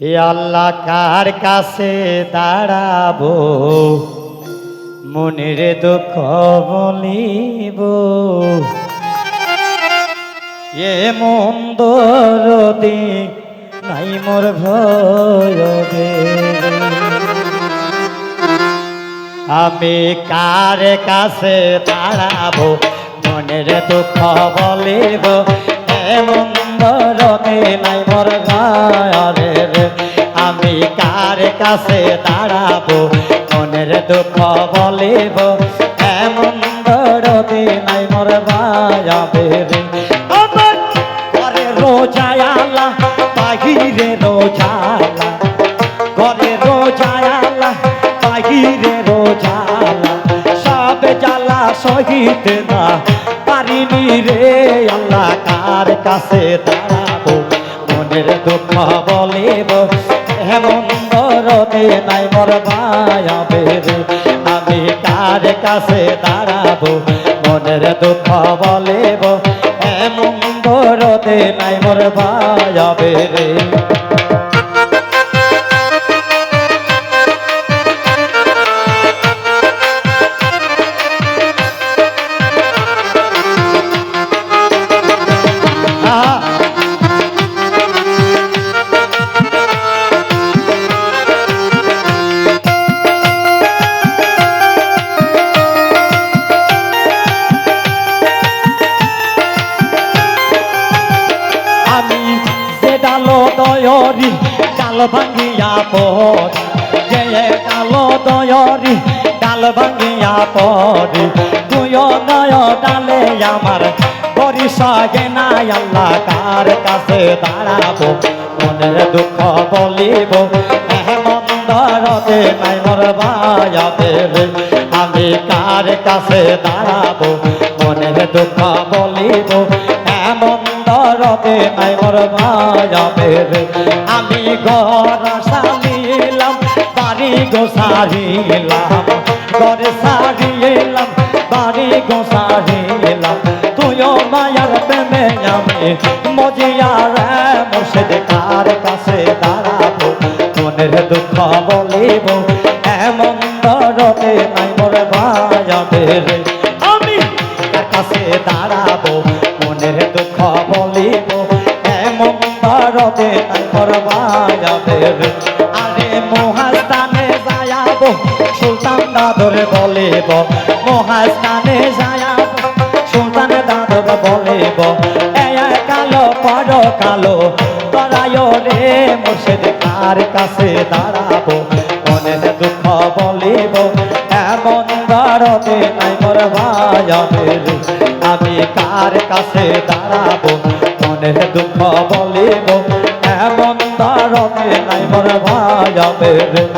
এ আল্লাহ কার কাছে দাঁড়াবো? মনের দুঃখ বলিব। এ মন্দরতি নাই মোর ভয় আমি কার কাছে দাঁড়াবো? মনের দুঃখ বলিব। এমন দরদে নাই মোর গায়ে রে আমি কার কাছে দাঁড়াবো? মনের দুঃখ বলিব, এমন দরদে নাই মোর বায়াবে রে ঘরে রোজায়ালা বাহিরে রোজালা ঘরে রোজায়ালা বাহিরে রোজালা সব জ্বালা সহিত না পারিনি রে আল্লাহ, কার কাছে দাঁড়াবো? মনের দুঃখ বলিব হেমন নাই মর বায়াবে রে। আমি কার কাছে দাঁড়াবো? মনের দুঃখ বলিব, এমন নাই মর বায়াবে রে। ডালো দয়রি ডাল ভাঙিয়া পড়ি। যে ডালো দয়রি ডাল ভাঙিয়া পড়ি। তুই নয় ডালে আমার সগে নাই আল্লাহ কার কাছে দাঁড়াবো। মনের দুঃখ বলিব মন্দরতে নাই মোর বায়াবে রে। আমি কার কাছে দাঁড়াবো? মনের দুঃখ বলিব মোর বায়াবে আমি ঘর সারিলাম, বাড়ি গো সারিলাম। ঘর সারিলাম, বাড়ি গো সারিলাম। তুইও মায়ার প্রেমে আমি মজিয়ার মুর্শিদ, কার কাছে দাঁড়াবো? মনের দুঃখ বলিব সুলতান দাদরে বলিব, মহাস্থানে যায়াব সুলতান দাদর বলিব, এ কালো, পর কালো তরায় রে মুর্শিদ কার কাছে দাঁড়াবো? মনের দুঃখ বলিব, এমন দরদে নাই মোর ভায়াবে রে আমি কার কাছে দাঁড়াবো? মনের দুঃখ বলিব, এমন দরদে নাই মোর ভায়াবে রে আরে তুমি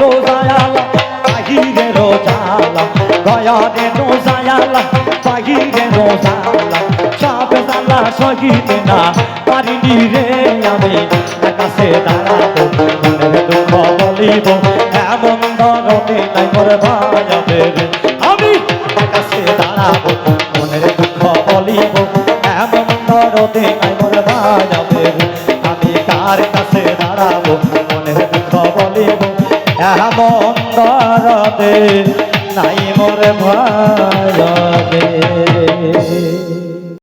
রোজায়ালা, বাহিরে রোজালা ভয়নে রোজায়ালা, বাহিরে রোজালা সব জালা সহিত না পারিনি রে আমি। কাছে দাঁড়াবো, মনের দুঃখ বলিব, এমন দরদে নাই মোর এমন দরদে নাই মোর ভায়াবে